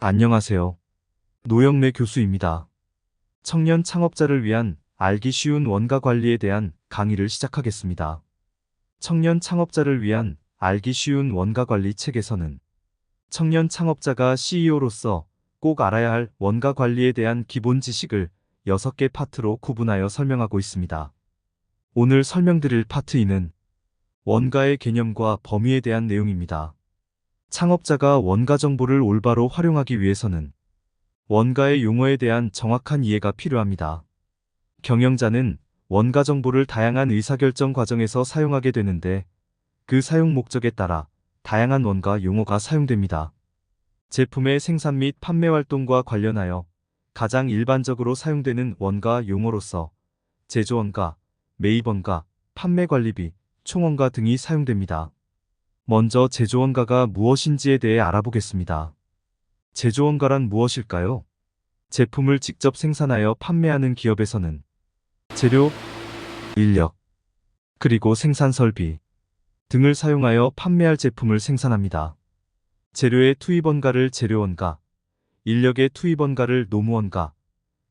안녕하세요. 노영래 교수입니다. 청년 창업자를 위한 알기 쉬운 원가 관리에 대한 강의를 시작하겠습니다. 청년 창업자를 위한 알기 쉬운 원가 관리 책에서는 청년 창업자가 CEO로서 꼭 알아야 할 원가 관리에 대한 기본 지식을 6개 파트로 구분하여 설명하고 있습니다. 오늘 설명드릴 파트 2는 원가의 개념과 범위에 대한 내용입니다. 창업자가 원가 정보를 올바로 활용하기 위해서는 원가의 용어에 대한 정확한 이해가 필요합니다. 경영자는 원가 정보를 다양한 의사결정 과정에서 사용하게 되는데 그 사용 목적에 따라 다양한 원가 용어가 사용됩니다. 제품의 생산 및 판매 활동과 관련하여 가장 일반적으로 사용되는 원가 용어로서 제조원가, 매입원가, 판매관리비, 총원가 등이 사용됩니다. 먼저 제조원가가 무엇인지에 대해 알아보겠습니다. 제조원가란 무엇일까요? 제품을 직접 생산하여 판매하는 기업에서는 재료, 인력, 그리고 생산 설비 등을 사용하여 판매할 제품을 생산합니다. 재료의 투입원가를 재료원가, 인력의 투입원가를 노무원가,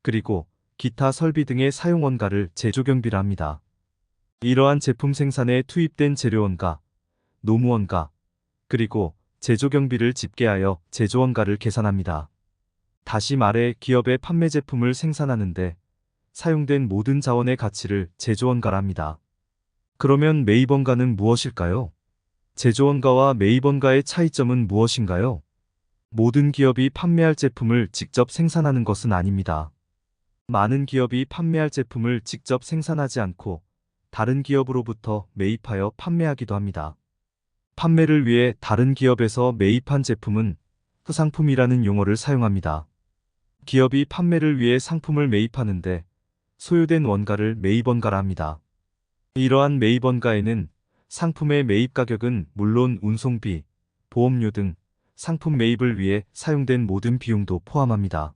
그리고 기타 설비 등의 사용원가를 제조경비라 합니다. 이러한 제품 생산에 투입된 재료원가, 노무원가, 그리고 제조경비를 집계하여 제조원가를 계산합니다. 다시 말해 기업의 판매 제품을 생산하는데 사용된 모든 자원의 가치를 제조원가라 합니다. 그러면 매입원가는 무엇일까요? 제조원가와 매입원가의 차이점은 무엇인가요? 모든 기업이 판매할 제품을 직접 생산하는 것은 아닙니다. 많은 기업이 판매할 제품을 직접 생산하지 않고 다른 기업으로부터 매입하여 판매하기도 합니다. 판매를 위해 다른 기업에서 매입한 제품은 후상품이라는 용어를 사용합니다. 기업이 판매를 위해 상품을 매입하는데 소요된 원가를 매입원가라 합니다. 이러한 매입원가에는 상품의 매입 가격은 물론 운송비, 보험료 등 상품 매입을 위해 사용된 모든 비용도 포함합니다.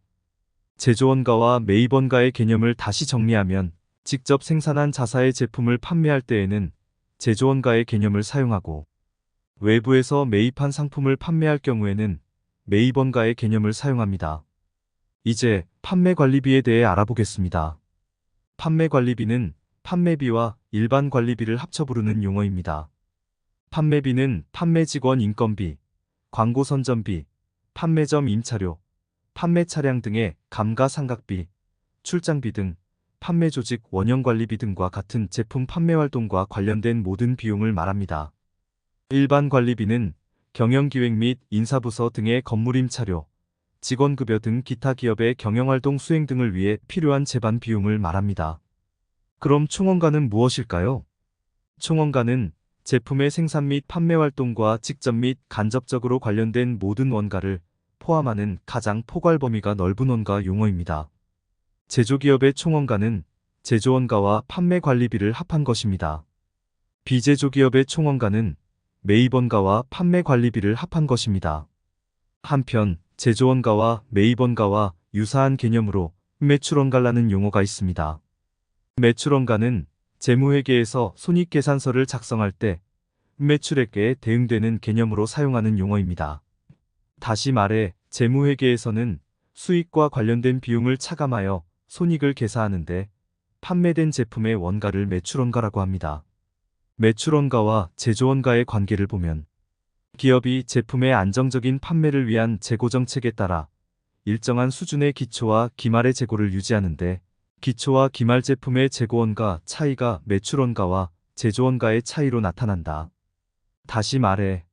제조원가와 매입원가의 개념을 다시 정리하면 직접 생산한 자사의 제품을 판매할 때에는 제조원가의 개념을 사용하고 외부에서 매입한 상품을 판매할 경우에는 매입원가의 개념을 사용합니다. 이제 판매 관리비에 대해 알아보겠습니다. 판매 관리비는 판매비와 일반 관리비를 합쳐 부르는 용어입니다. 판매비는 판매 직원 인건비, 광고 선전비, 판매점 임차료, 판매 차량 등의 감가상각비, 출장비 등 판매 조직 원형 관리비 등과 같은 제품 판매 활동과 관련된 모든 비용을 말합니다. 일반 관리비는 경영기획 및 인사부서 등의 건물 임차료, 직원급여 등 기타 기업의 경영활동 수행 등을 위해 필요한 재반 비용을 말합니다. 그럼 총원가는 무엇일까요? 총원가는 제품의 생산 및 판매 활동과 직접 및 간접적으로 관련된 모든 원가를 포함하는 가장 포괄 범위가 넓은 원가 용어입니다. 제조기업의 총원가는 제조원가와 판매 관리비를 합한 것입니다. 비제조기업의 총원가는 매입원가와 판매 관리비를 합한 것입니다. 한편 제조원가와 매입원가와 유사한 개념으로 매출원가라는 용어가 있습니다. 매출원가는 재무회계에서 손익계산서를 작성할 때 매출액에 대응되는 개념으로 사용하는 용어입니다. 다시 말해 재무회계에서는 수익과 관련된 비용을 차감하여 손익을 계산하는데 판매된 제품의 원가를 매출원가라고 합니다. 매출원가와 제조원가의 관계를 보면 기업이 제품의 안정적인 판매를 위한 재고 정책에 따라 일정한 수준의 기초와 기말의 재고를 유지하는데 기초와 기말 제품의 재고원가 차이가 매출원가와 제조원가의 차이로 나타난다. 다시 말해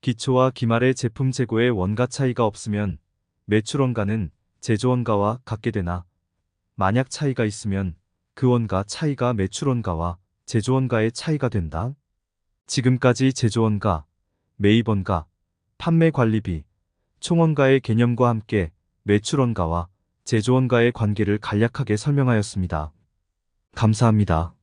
기초와 기말의 제품 재고의 원가 차이가 없으면 매출원가는 제조원가와 같게 되나 만약 차이가 있으면 그 원가 차이가 매출원가와 제조원가의 차이가 된다. 지금까지 제조원가, 매입원가, 판매관리비, 총원가의 개념과 함께 매출원가와 제조원가의 관계를 간략하게 설명하였습니다. 감사합니다.